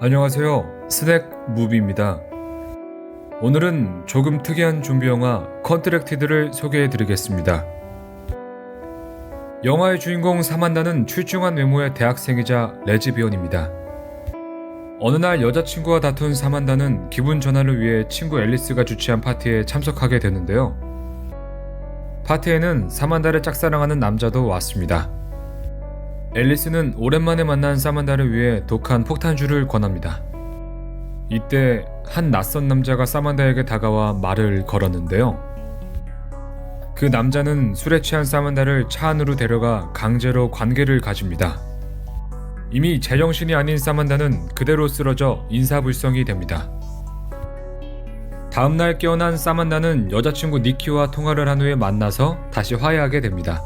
안녕하세요. 스낵 무비입니다. 오늘은 조금 특이한 좀비 영화 컨트랙티드를 소개해 드리겠습니다. 영화의 주인공 사만다는 출중한 외모의 대학생이자 레즈비언입니다. 어느 날 여자친구와 다툰 사만다는 기분 전환을 위해 친구 앨리스가 주최한 파티에 참석하게 되는데요. 파티에는 사만다를 짝사랑하는 남자도 왔습니다. 앨리스는 오랜만에 만난 사만다를 위해 독한 폭탄주를 권합니다. 이때 한 낯선 남자가 사만다에게 다가와 말을 걸었는데요. 그 남자는 술에 취한 사만다를 차 안으로 데려가 강제로 관계를 가집니다. 이미 제정신이 아닌 사만다는 그대로 쓰러져 인사불성이 됩니다. 다음날 깨어난 사만다는 여자친구 니키와 통화를 한 후에 만나서 다시 화해하게 됩니다.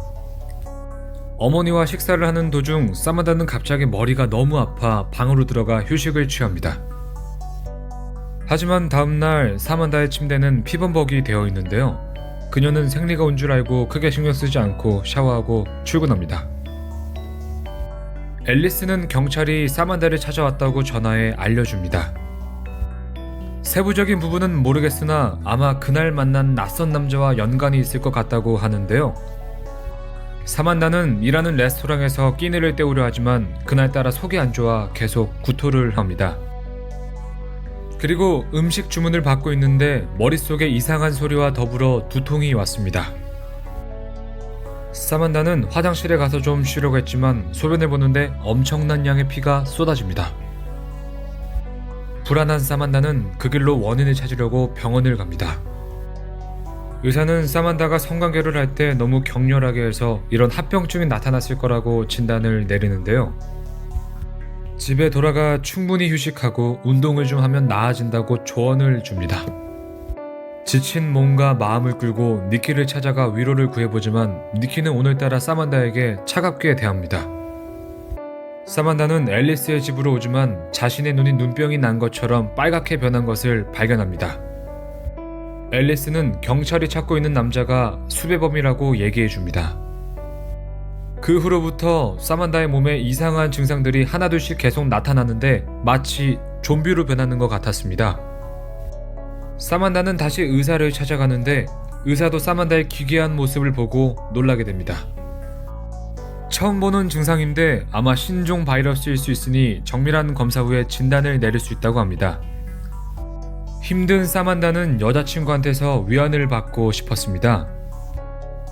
어머니와 식사를 하는 도중 사만다는 갑자기 머리가 너무 아파 방으로 들어가 휴식을 취합니다. 하지만 다음날 사만다의 침대는 피범벅이 되어 있는데요. 그녀는 생리가 온 줄 알고 크게 신경 쓰지 않고 샤워하고 출근합니다. 앨리스는 경찰이 사만다를 찾아왔다고 전화해 알려줍니다. 세부적인 부분은 모르겠으나 아마 그날 만난 낯선 남자와 연관이 있을 것 같다고 하는데요. 사만다는 일하는 레스토랑에서 끼니를 때우려 하지만 그날따라 속이 안 좋아 계속 구토를 합니다. 그리고 음식 주문을 받고 있는데 머릿속에 이상한 소리와 더불어 두통이 왔습니다. 사만다는 화장실에 가서 좀 쉬려고 했지만 소변을 보는데 엄청난 양의 피가 쏟아집니다. 불안한 사만다는 그 길로 원인을 찾으려고 병원을 갑니다. 의사는 사만다가 성관계를 할 때 너무 격렬하게 해서 이런 합병증이 나타났을 거라고 진단을 내리는데요. 집에 돌아가 충분히 휴식하고 운동을 좀 하면 나아진다고 조언을 줍니다. 지친 몸과 마음을 끌고 니키를 찾아가 위로를 구해보지만 니키는 오늘따라 사만다에게 차갑게 대합니다. 사만다는 앨리스의 집으로 오지만 자신의 눈이 눈병이 난 것처럼 빨갛게 변한 것을 발견합니다. 앨리스는 경찰이 찾고 있는 남자가 수배범이라고 얘기해 줍니다. 그 후로부터 사만다의 몸에 이상한 증상들이 하나둘씩 계속 나타나는데 마치 좀비로 변하는 것 같았습니다. 사만다는 다시 의사를 찾아가는데 의사도 사만다의 기괴한 모습을 보고 놀라게 됩니다. 처음 보는 증상인데 아마 신종 바이러스일 수 있으니 정밀한 검사 후에 진단을 내릴 수 있다고 합니다. 힘든 사만다는 여자친구한테서 위안을 받고 싶었습니다.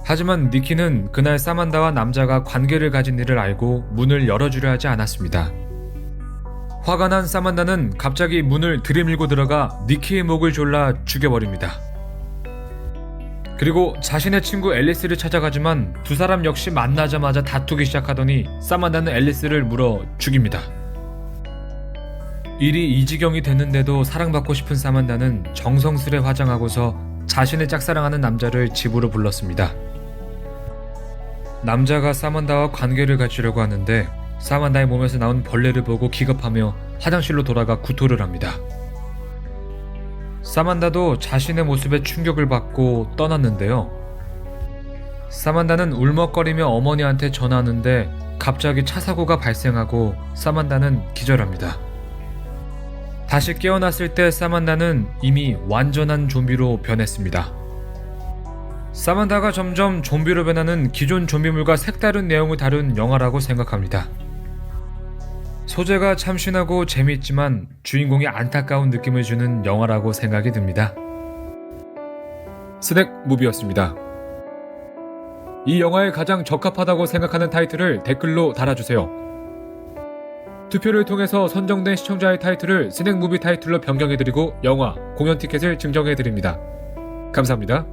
하지만 니키는 그날 사만다와 남자가 관계를 가진 일을 알고 문을 열어주려 하지 않았습니다. 화가 난 사만다는 갑자기 문을 들이밀고 들어가 니키의 목을 졸라 죽여버립니다. 그리고 자신의 친구 앨리스를 찾아가지만 두 사람 역시 만나자마자 다투기 시작하더니 사만다는 앨리스를 물어 죽입니다. 일이 이 지경이 됐는데도 사랑받고 싶은 사만다는 정성스레 화장하고서 자신을 짝사랑하는 남자를 집으로 불렀습니다. 남자가 사만다와 관계를 갖추려고 하는데 사만다의 몸에서 나온 벌레를 보고 기겁하며 화장실로 돌아가 구토를 합니다. 사만다도 자신의 모습에 충격을 받고 떠났는데요. 사만다는 울먹거리며 어머니한테 전화하는데 갑자기 차 사고가 발생하고 사만다는 기절합니다. 다시 깨어났을 때 사만다는 이미 완전한 좀비로 변했습니다. 사만다가 점점 좀비로 변하는 기존 좀비물과 색다른 내용을 다룬 영화라고 생각합니다. 소재가 참신하고 재미있지만 주인공이 안타까운 느낌을 주는 영화라고 생각이 듭니다. 스낵 무비였습니다. 이 영화에 가장 적합하다고 생각하는 타이틀을 댓글로 달아주세요. 투표를 통해서 선정된 시청자의 타이틀을 스낵 무비 타이틀로 변경해드리고 영화, 공연 티켓을 증정해드립니다. 감사합니다.